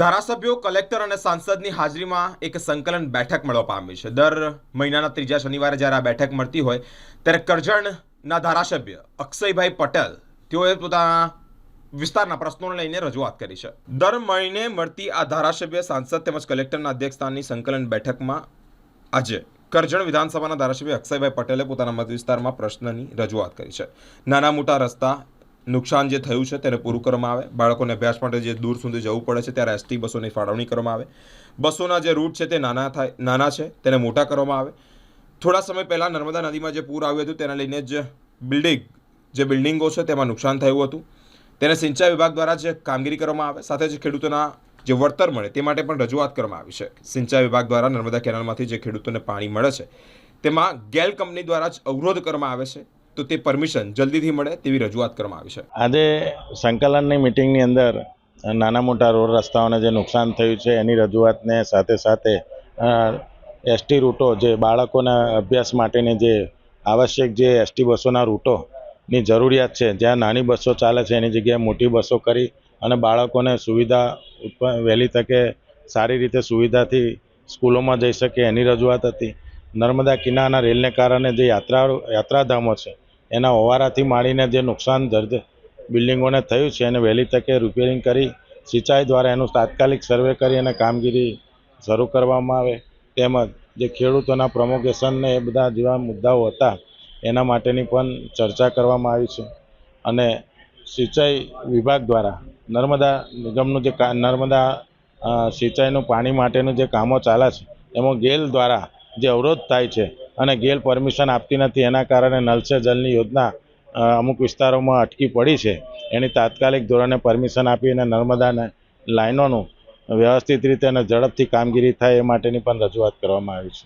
ધારાસભ્યો, કલેક્ટર અને સાંસદની હાજરીમાં એક સંકલન બેઠક મળવા પામી છે. દર મહિનાના ત્રીજા શનિવારે જ્યારે આ બેઠક મળતી હોય, ત્યારે કરજણના ધારાસભ્ય અક્ષયભાઈ પટેલ તેઓએ પોતાના વિસ્તારના પ્રશ્નોને લઈને રજૂઆત કરી છે. દર મહિને મળતી આ ધારાસભ્ય, સાંસદ તેમજ કલેક્ટરના અધ્યક્ષસ્થાનની સંકલન બેઠકમાં આજે કરજણ વિધાનસભાના ધારાસભ્ય અક્ષયભાઈ પટેલે પોતાના મત વિસ્તારમાં પ્રશ્નની રજૂઆત કરી છે. નાના મોટા રસ્તા નુકસાન જે થયું છે તેને પૂરું કરવામાં આવે. બાળકોને અભ્યાસ માટે જે દૂર સુધી જવું પડે છે ત્યારે એસટી બસોની ફાળવણી કરવામાં આવે. બસોના જે રૂટ છે તે નાના થાય, નાના છે, તેને મોટા કરવામાં આવે. થોડા સમય પહેલાં નર્મદા નદીમાં જે પૂર આવ્યું હતું તેને લઈને જ બિલ્ડિંગ, જે બિલ્ડિંગો છે તેમાં નુકસાન થયું હતું. તેને સિંચાઈ વિભાગ દ્વારા જે કામગીરી કરવામાં આવે. સાથે જ ખેડૂતોના જે વળતર મળે તે માટે પણ રજૂઆત કરવામાં આવી છે. સિંચાઈ વિભાગ દ્વારા નર્મદા કેનાલમાંથી જે ખેડૂતોને પાણી મળે છે, તેમાં ગેલ કંપની દ્વારા જ અવરોધ કરવામાં આવે છે. તો તે પરમિશન જલ્દીથી મળે તેવી રજૂઆત કરવામાં આવી છે. આજે સંકલનની મિટિંગની અંદર નાના મોટા રોડ રસ્તાઓને જે નુકસાન થયું છે એની રજૂઆતને સાથે સાથે એસટી રૂટો જે બાળકોના અભ્યાસ માટેની જે આવશ્યક જે એસટી બસોના રૂટોની જરૂરિયાત છે, જ્યાં નાની બસો ચાલે છે એની જગ્યાએ મોટી બસો કરી અને બાળકોને સુવિધા વહેલી તકે સારી રીતે સુવિધાથી સ્કૂલોમાં જઈ શકે એની રજૂઆત હતી. નર્મદા કિનારાના રેલને કારણે જે યાત્રા યાત્રાધામો છે એના ઓવારાથી માંડીને જે નુકસાન જર્જ બિલ્ડિંગોને થયું છે, એને વહેલી તકે રિપેરિંગ કરી, સિંચાઈ દ્વારા એનું તાત્કાલિક સર્વે કરી અને કામગીરી શરૂ કરવામાં આવે. તેમજ જે ખેડૂતોના પ્રમોગેશનને એ બધા જેવા મુદ્દાઓ હતા, એના માટેની પણ ચર્ચા કરવામાં આવી છે. અને સિંચાઈ વિભાગ દ્વારા નર્મદા નિગમનું જે નર્મદા સિંચાઈનું પાણી માટેનું જે કામો ચાલે છે, એમાં ગેલ દ્વારા જે અવરોધ થાય છે અને ગેલ પરમિશન આપતી નથી. એના કારણે નલ સે જલની યોજના અમુક વિસ્તારોમાં અટકી પડી છે. એની તાત્કાલિક ધોરણે પરમિશન આપી અને નર્મદાને લાઈનોનું વ્યવસ્થિત રીતે અને ઝડપથી કામગીરી થાય એ માટેની પણ રજૂઆત કરવામાં આવી છે.